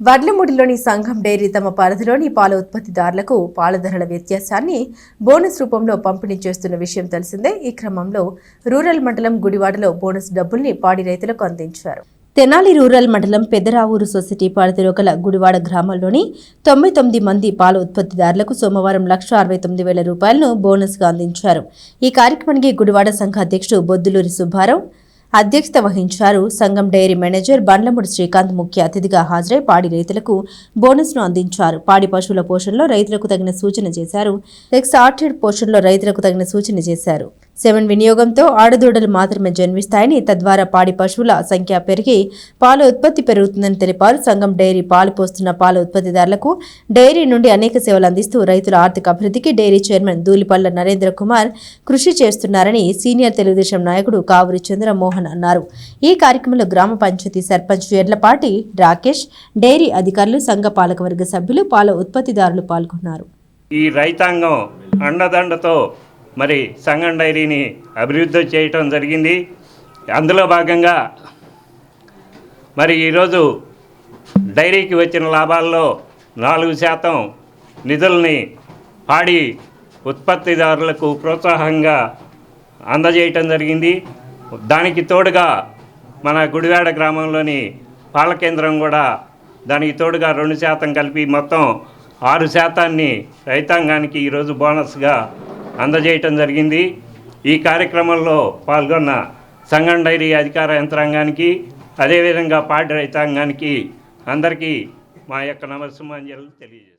వడ్లమూడిలోని సంఘం డైరీ తమ పరిధిలోని పాల ఉత్పత్తిదారులకు పాల ధరల వ్యత్యాసాన్ని బోనస్ రూపంలో పంపిణీ చేస్తున్న విషయం తెలిసిందే. ఈ క్రమంలో రూరల్ మండలం గుడివాడలో బోనస్ డబ్బుల్ని పాడి రైతులకు అందించారు. తెనాలి రూరల్ మండలం పెదరావూరు సొసైటీ పరిధిలో గల గుడివాడ గ్రామంలోని తొంభై తొమ్మిది మంది పాల ఉత్పత్తిదారులకు సోమవారం లక్ష అరవై తొమ్మిది వేల రూపాయలను బోనస్గా అందించారు. ఈ కార్యక్రమానికి గుడివాడ సంఘ అధ్యక్షుడు బొద్దులూరి సుబ్బారావు అధ్యక్షత వహించారు. సంఘం డైరీ మేనేజర్ బండ్లమూడి శ్రీకాంత్ ముఖ్య అతిథిగా హాజరై పాడి రైతులకు బోనస్ను అందించారు. పాడి పశువుల పోషణలో రైతులకు తగిన సూచన చేశారు. ఎక్సార్టెడ్ పోషణలో రైతులకు తగిన సూచన చేశారు. సెవెన్ వినియోగంతో ఆడదూడలు మాత్రమే జన్మిస్తాయని తద్వారా పాడి పశువుల సంఖ్య పెరిగి పాల ఉత్పత్తి పెరుగుతుందని తెలిపారు. సంఘం డైరీ పాలు పోస్తున్న పాల ఉత్పత్తిదారులకు డైరీ నుండి అనేక సేవలు అందిస్తూ రైతుల ఆర్థిక అభివృద్ధికి డైరీ చైర్మన్ దూలిపల్ల నరేంద్ర కుమార్ కృషి చేస్తున్నారని సీనియర్ తెలుగుదేశం నాయకుడు కావూరి చంద్రమోహన్ అన్నారు. ఈ కార్యక్రమంలో గ్రామ పంచాయతీ సర్పంచ్ ఎడ్లపాటి రాకేష్ డైరీ అధికారులు సంఘ పాలకవర్గ సభ్యులు పాల ఉత్పత్తిదారులు పాల్గొన్నారు. ఈ రైతాంగం అండదండతో మరి సంగం డైరీని అభివృద్ధి చేయటం జరిగింది. అందులో భాగంగా మరి ఈరోజు డైరీకి వచ్చిన లాభాల్లో నాలుగు శాతం నిధుల్ని పాడి ఉత్పత్తిదారులకు ప్రోత్సాహంగా అందజేయటం జరిగింది. దానికి తోడుగా మన గుడివాడ గ్రామంలోని పాల కేంద్రం కూడా దానికి తోడుగా రెండు శాతం కలిపి మొత్తం ఆరు శాతాన్ని రైతాంగానికి ఈరోజు బోనస్గా అందజేయటం జరిగింది. ఈ కార్యక్రమంలో పాల్గొన్న సంగం డైరీ అధికార యంత్రాంగానికి అదేవిధంగా పాడి రైతాంగానికి అందరికీ మా యొక్క నమస్సుమాంజలు తెలియజేస్తాను